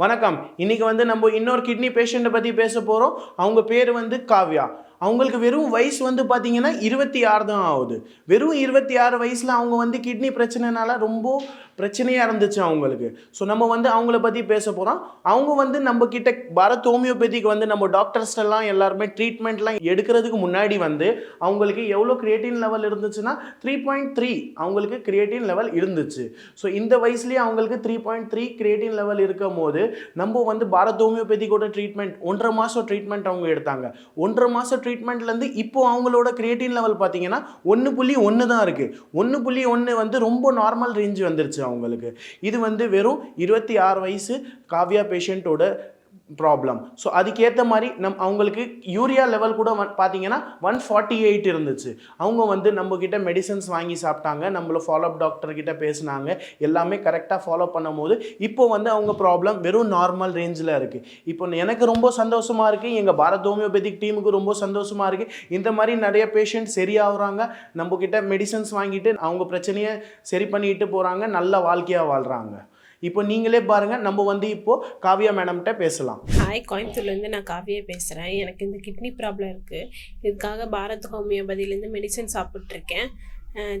வணக்கம். இன்னைக்கு வந்து நம்ம இன்னொரு கிட்னி பேஷண்ட்டை பற்றி பேச போகிறோம் அவங்க பேர் வந்து காவ்யா. அவங்களுக்கு வெறும் வயசு வந்து பார்த்திங்கன்னா இருபத்தி ஆறு தான் ஆகுது. வெறும் இருபத்தி ஆறு வயசில் அவங்க வந்து கிட்னி பிரச்சனைனால ரொம்ப பிரச்சனையாக இருந்துச்சு அவங்களுக்கு. ஸோ நம்ம வந்து அவங்கள பற்றி பேச போகிறோம் அவங்க வந்து நம்ம கிட்ட பாரத் ஹோமியோபதிக்கு வந்து நம்ம டாக்டர்ஸ் எல்லாம் எல்லாருமே ட்ரீட்மெண்ட்லாம் எடுக்கிறதுக்கு முன்னாடி வந்து அவங்களுக்கு எவ்வளோ கிரியேட்டின் லெவல் இருந்துச்சுன்னா த்ரீ பாயிண்ட் த்ரீ அவங்களுக்கு கிரியேட்டின் லெவல் இருந்துச்சு. ஸோ இந்த வயசுலேயே அவங்களுக்கு three point three creatine level இருக்கும் போது நம்ம வந்து பாரத் ஹோமியோபதிக்கோட ட்ரீட்மெண்ட் ஒன்றரை மாதம் ட்ரீட்மெண்ட் அவங்க எடுத்தாங்க. ஒன்றரை மாதம் ட்ரீட்மெண்ட்லேருந்து இப்போ அவங்களோட கிரியேட்டின் லெவல் பார்த்தீங்கன்னா ஒன்று புள்ளி ஒன்று தான் இருக்குது ஒன்று புள்ளி ஒன்று வந்து ரொம்ப நார்மல் ரேஞ்ச் வந்துருச்சு அவங்களுக்கு. இது வந்து வெறும் இருபத்தி ஆறு வயசு காவ்யா பேஷண்ட்டோட ப்ராப்ளம் ஸோ அதுக்கேற்ற மாதிரி நம் அவங்களுக்கு யூரியா லெவல் கூட வந் பார்த்தீங்கன்னா ஒன் ஃபார்ட்டி எயிட் இருந்துச்சு. அவங்க வந்து நம்மக்கிட்ட மெடிசன்ஸ் வாங்கி சாப்பிட்டாங்க நம்மள ஃபாலோ அப் டாக்டர்கிட்ட பேசினாங்க எல்லாமே கரெக்டாக ஃபாலோ பண்ணும்போது இப்போ வந்து அவங்க ப்ராப்ளம் வெறும் நார்மல் ரேஞ்சில் இருக்குது இப்போ எனக்கு ரொம்ப சந்தோஷமாக இருக்குது எங்கள் பாரத் ஹோமியோபதிக் டீமுக்கு ரொம்ப சந்தோஷமாக இருக்குது இந்த மாதிரி நிறைய பேஷண்ட் சரியாகிறாங்க நம்மக்கிட்ட மெடிசன்ஸ் வாங்கிட்டு அவங்க பிரச்சனையை சரி பண்ணிட்டு போகிறாங்க நல்ல வாழ்க்கையாக வாழ்கிறாங்க இப்போ நீங்களே பாருங்கள் நம்ம வந்து இப்போது காவியா மேடம்கிட்ட பேசலாம். ஹாய் கோயம்புத்தூர்லேருந்து நான் காவியா பேசுகிறேன் எனக்கு இந்த கிட்னி ப்ராப்ளம் இருக்குது இதுக்காக பாரத் ஹோமியோபதியிலேருந்து மெடிசன் சாப்பிட்ருக்கேன்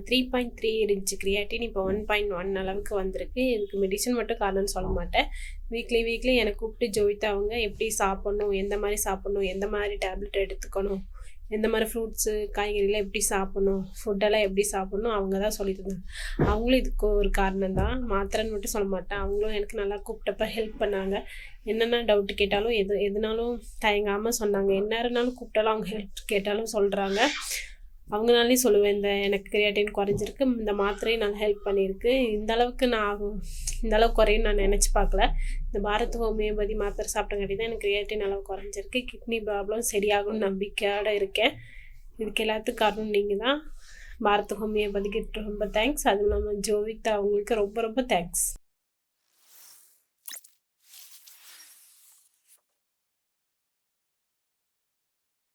த்ரீ பாயிண்ட் த்ரீ இருந்துச்சு கிரியாட்டின் இப்போ ஒன் பாயிண்ட் ஒன் அளவுக்கு வந்திருக்கு. இதுக்கு மெடிசன் மட்டும் காரணம்னு சொல்ல மாட்டேன். வீக்லி வீக்லி எனக்கு கூப்பிட்டு ஜோதித்தா அவங்க எப்படி சாப்பிட்ணும் எந்த மாதிரி சாப்பிட்ணும் எந்த மாதிரி டேப்லெட் எடுத்துக்கணும் எந்த மாதிரி ஃப்ரூட்ஸு காய்கறிலாம் எப்படி சாப்பிட்ணும் ஃபுட்டெல்லாம் எப்படி சாப்பிட்ணும் அவங்க தான் சொல்லி தந்தாங்க. அவங்களும் இதுக்கு ஒரு காரணம் தான். மாத்திரைன்னு மட்டும் சொல்ல மாட்டேன். அவங்களும் எனக்கு நல்லா கூப்பிட்டப்ப ஹெல்ப் பண்ணாங்க. என்னென்ன டவுட் கேட்டாலும் எது எதுனாலும் தயங்காமல் சொன்னாங்க. என்ன இருந்தாலும் கூப்பிட்டாலும் அவங்க ஹெல்ப் கேட்டாலும் சொல்கிறாங்க அவங்கனாலே சொல்லுவேன் இந்த எனக்கு கிரியாட்டின் குறைஞ்சிருக்கு இந்த மாத்திரையும் நல்லா ஹெல்ப் பண்ணியிருக்கு. இந்த அளவுக்கு நான் ஆகும் இந்த அளவுக்கு குறையும் நான் நினச்சி பார்க்கல. இந்த பாரத் ஹோமியோபதி மாத்திரை சாப்பிட்டங்காட்டி தான் எனக்கு கிரியாட்டின் அளவு குறைஞ்சிருக்கு. கிட்னி ப்ராப்ளம் சரியாகும்னு நம்பிக்கையோட இருக்கேன். இதுக்கு எல்லாத்துக்கும் காரணம் நீங்கள் தான் பாரத் ஹோமியோபதிக்கு ரொம்ப தேங்க்ஸ் அதுவும் இல்லாமல் ஜோவிதா அவங்களுக்கு ரொம்ப ரொம்ப தேங்க்ஸ்